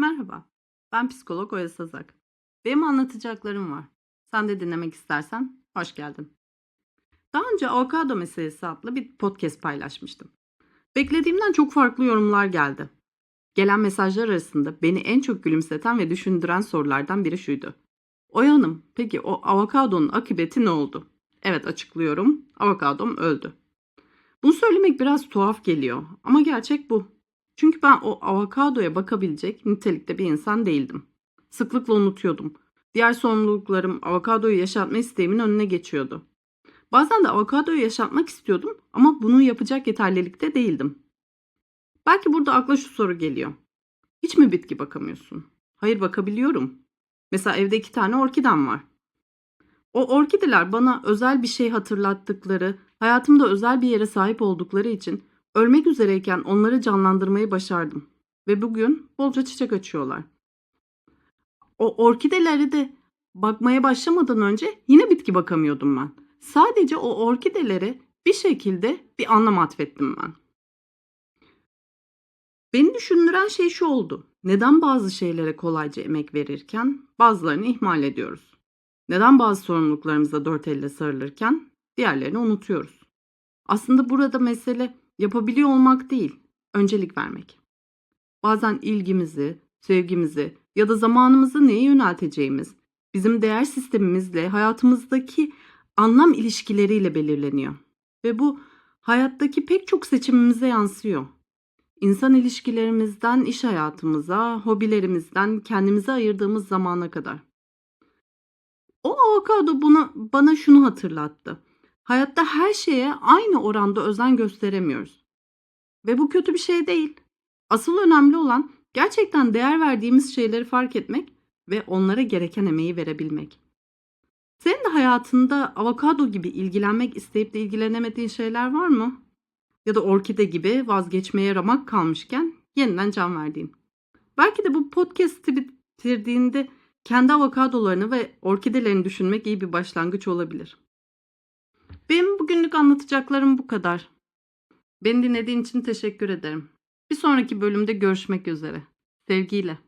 Merhaba, ben psikolog Oya Sazak. Benim anlatacaklarım var. Sen de dinlemek istersen hoş geldin. Daha önce avokado meselesi adlı bir podcast paylaşmıştım. Beklediğimden çok farklı yorumlar geldi. Gelen mesajlar arasında beni en çok gülümseten ve düşündüren sorulardan biri şuydu. Oya Hanım, peki o avokadonun akıbeti ne oldu? Evet açıklıyorum, avokadom öldü. Bunu söylemek biraz tuhaf geliyor ama gerçek bu. Çünkü ben o avokadoya bakabilecek nitelikte bir insan değildim. Sıklıkla unutuyordum. Diğer sorumluluklarım avokadoyu yaşatma isteğimin önüne geçiyordu. Bazen de avokadoyu yaşatmak istiyordum ama bunu yapacak yeterlilikte değildim. Belki burada akla şu soru geliyor. Hiç mi bitki bakamıyorsun? Hayır bakabiliyorum. Mesela evde iki tane orkidem var. O orkideler bana özel bir şey hatırlattıkları, hayatımda özel bir yere sahip oldukları için ölmek üzereyken onları canlandırmayı başardım. Ve bugün bolca çiçek açıyorlar. O orkidelere de bakmaya başlamadan önce yine bitki bakamıyordum ben. Sadece o orkidelere bir şekilde bir anlam atfettim ben. Beni düşündüren şey şu oldu. Neden bazı şeylere kolayca emek verirken bazılarını ihmal ediyoruz? Neden bazı sorumluluklarımıza dört elle sarılırken diğerlerini unutuyoruz? Aslında burada mesele yapabiliyor olmak değil, öncelik vermek. Bazen ilgimizi, sevgimizi ya da zamanımızı neye yönelteceğimiz bizim değer sistemimizle hayatımızdaki anlam ilişkileriyle belirleniyor. Ve bu hayattaki pek çok seçimimize yansıyor. İnsan ilişkilerimizden iş hayatımıza, hobilerimizden kendimize ayırdığımız zamana kadar. O avokado buna, bana şunu hatırlattı. Hayatta her şeye aynı oranda özen gösteremiyoruz. Ve bu kötü bir şey değil. Asıl önemli olan gerçekten değer verdiğimiz şeyleri fark etmek ve onlara gereken emeği verebilmek. Senin de hayatında avokado gibi ilgilenmek isteyip de ilgilenemediğin şeyler var mı? Ya da orkide gibi vazgeçmeye ramak kalmışken yeniden can verdiğin. Belki de bu podcast'i bitirdiğinde kendi avokadolarını ve orkidelerini düşünmek iyi bir başlangıç olabilir. Benim bugünlük anlatacaklarım bu kadar. Beni dinlediğin için teşekkür ederim. Bir sonraki bölümde görüşmek üzere. Sevgiyle.